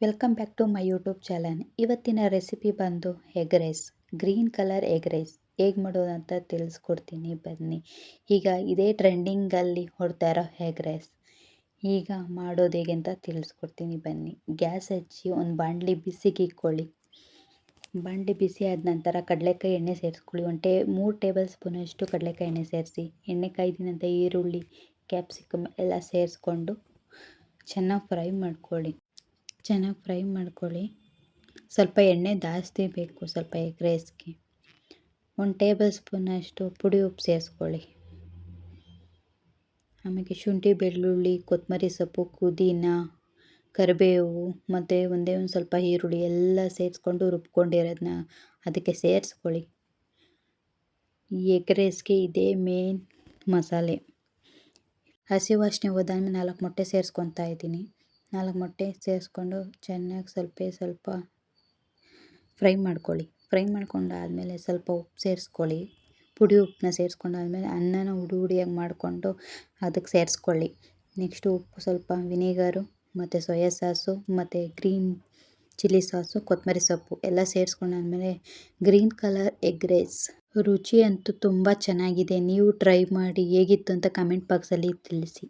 Welcome back to my YouTube channel ಇವತ್ತಿನ recipe ಬಂದು egg rice green colour egg rice ಹೇಗೆ ಮಾಡೋದು ಅಂತ ತಿಳಿಸ್ಕೊಡ್ತೀನಿ. ಬನ್ನಿ. ಈಗ ಇದೇ ಟ್ರೆಂಡಿಂಗಲ್ಲಿ ಹೊಡ್ತಾ ಇರೋ ಎಗ್ ರೈಸ್ ಈಗ ಮಾಡೋದು ಹೇಗೆ ಅಂತ ತಿಳಿಸ್ಕೊಡ್ತೀನಿ. ಬನ್ನಿ. ಗ್ಯಾಸ್ ಹಚ್ಚಿ ಒಂದು ಬಾಂಡ್ಲಿ ಬಿಸಿಗೆ ಇಕ್ಕೊಳ್ಳಿ. ಬಾಣಲಿ ಬಿಸಿ ಆದ ನಂತರ ಕಡಲೆಕಾಯಿ ಎಣ್ಣೆ ಸೇರಿಸ್ಕೊಳ್ಳಿ. ಒಂದು ಟೇ, ಮೂರು ಟೇಬಲ್ ಸ್ಪೂನಷ್ಟು ಕಡಲೆಕಾಯಿ ಎಣ್ಣೆ ಸೇರಿಸಿ ಎಣ್ಣೆ ಕಾಯ್ದ ನಂತರ ಈರುಳ್ಳಿ, ಕ್ಯಾಪ್ಸಿಕಮ್ ಎಲ್ಲ ಸೇರಿಸ್ಕೊಂಡು ಚೆನ್ನಾಗಿ ಫ್ರೈ ಮಾಡ್ಕೊಳ್ಳಿ. ಚೆನ್ನಾಗಿ ಫ್ರೈ ಮಾಡ್ಕೊಳ್ಳಿ. ಸ್ವಲ್ಪ ಎಣ್ಣೆ ಜಾಸ್ತಿ ಬೇಕು, ಸ್ವಲ್ಪ ಎಗ್ ರೈಸ್ಗೆ ಒಂದು ಟೇಬಲ್ ಸ್ಪೂನಷ್ಟು ಪುಡಿ ಉಪ್ಪು ಸೇರಿಸ್ಕೊಳ್ಳಿ. ಆಮೇಲೆ ಶುಂಠಿ, ಬೆಳ್ಳುಳ್ಳಿ ಕೊತ್ತಂಬರಿ ಸೊಪ್ಪು, ಪುದೀನ, ಕರಿಬೇವು ಮತ್ತು ಒಂದೇ ಒಂದು ಸ್ವಲ್ಪ ಈರುಳ್ಳಿ ಎಲ್ಲ ಸೇರಿಸ್ಕೊಂಡು ರುಬ್ಕೊಂಡಿರೋದನ್ನ ಅದಕ್ಕೆ ಸೇರಿಸ್ಕೊಳ್ಳಿ. ಎಗ್ ರೈಸ್ಗೆ ಇದೇ ಮೇನ್ ಮಸಾಲೆ. ಹಸಿ ವಾಸನೆ ಹೋದಾದ್ಮೇಲೆ ನಾಲ್ಕು ಮೊಟ್ಟೆ ಸೇರಿಸ್ಕೊತಾ ಇದ್ದೀನಿ. ನಾಲ್ಕು ಮೊಟ್ಟೆ ಸೇರಿಸ್ಕೊಂಡು ಚೆನ್ನಾಗಿ ಸ್ವಲ್ಪ ಸ್ವಲ್ಪ ಫ್ರೈ ಮಾಡ್ಕೊಳ್ಳಿ. ಫ್ರೈ ಮಾಡ್ಕೊಂಡಾದಮೇಲೆ ಸ್ವಲ್ಪ ಉಪ್ಪು ಸೇರಿಸ್ಕೊಳ್ಳಿ. ಪುಡಿ ಉಪ್ಪನ್ನ ಸೇರಿಸ್ಕೊಂಡಾದ್ಮೇಲೆ ಅನ್ನನ ಹುಡಿ ಹುಡಿಯಾಗಿ ಮಾಡಿಕೊಂಡು ಅದಕ್ಕೆ ಸೇರಿಸ್ಕೊಳ್ಳಿ. ನೆಕ್ಸ್ಟು ಉಪ್ಪು ಸ್ವಲ್ಪ ವಿನೆಗರು, ಮತ್ತು ಸೋಯಾ ಸಾಸು, ಮತ್ತು ಗ್ರೀನ್ ಚಿಲ್ಲಿ ಸಾಸು, ಕೊತ್ತಂಬರಿ ಸೊಪ್ಪು ಎಲ್ಲ ಸೇರಿಸ್ಕೊಂಡಾದ್ಮೇಲೆ ಗ್ರೀನ್ ಕಲರ್ ಎಗ್ ರೈಸ್. ರುಚಿ ಅಂತೂ ತುಂಬ ಚೆನ್ನಾಗಿದೆ. ನೀವು ಟ್ರೈ ಮಾಡಿ ಹೇಗಿತ್ತು ಅಂತ ಕಮೆಂಟ್ ಬಾಕ್ಸಲ್ಲಿ ತಿಳಿಸಿ.